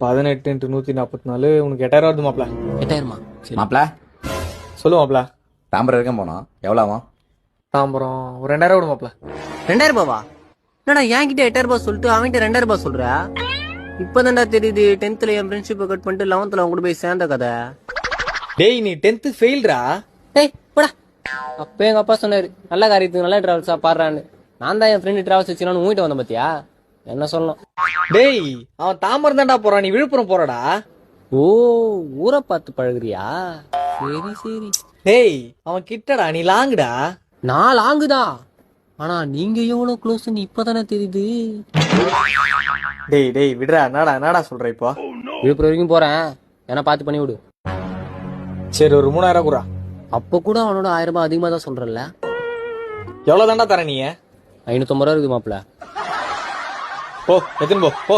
பதினெட்டு இன்ட்டு நூத்தி நாற்பத்தி நாலு உனக்கு எட்டாயிரம் வருது மாப்ள எட்டாயிரமா? சரி. மாப்பிள. சொல்லு மாப்ள தாம்பரம் வரைக்கும் போனோம் எவ்வளோ ஆகும்? தாம்பரம் ஒரு ரெண்டாயிரம் விடு மாப்ள ரெண்டாயிரம் ரூபாவா என்னடா என்கிட்ட எட்டாயிரம் ரூபாய் சொல்லிட்டு அவன்கிட்ட ரெண்டாயிரம் ரூபாய் சொல்ற? இப்பதான்டா தெரியுது டென்த்ல என் ஃப்ரெண்ட்ஷிப்பை கட் பண்ணிட்டு லெவன்த்ல அவங்க கூட போய் சேர்ந்த கதை. டேய் நீ டென்த்து ஃபெயில்ரா டேய் போடா. அப்ப எங்க அப்பா சொன்னாரு நல்ல காரியத்துக்கு நல்ல டிராவல்ஸா பாடுறான்னு. நான் தான் என் ஃப்ரெண்டு டிராவல்ஸ் வச்சுக்கணும் உங்ககிட்ட வந்தேன் பாத்தியா? என்ன சொல்லணும்? டேய் அவன் தாம்பரம் தான்டா போறான் நீ விழுப்புரம் போறடா. ஓ ஊரை பார்த்து பழகுறியா? சரி சரி. டேய் அவன் கிட்டடா நீ லாங்குடா. நான் லாங்குதான் ஆனா நீங்க எவ்வளவு க்ளோஸ்ன்னு இப்பதானே தெரியுது. டேய் டேய் விடுறா என்னடா என்னடா சொல்ற இப்போ? விழுப்புரம் வரைக்கும் போறேன். ஏன்னா பார்த்து பண்ணி விடு. சரி ஒரு மூணாயிரம் குறா அப்ப கூட அவனோட ஆயிரம் ரூபாய் அதிகமா தான் சொல்றல எவ்வளவு தாண்டா தர நீ? ஐநூத்தம்பது ரூபா இருக்குது மாப்பிள்ள. போ எத்துன்னு போ போ.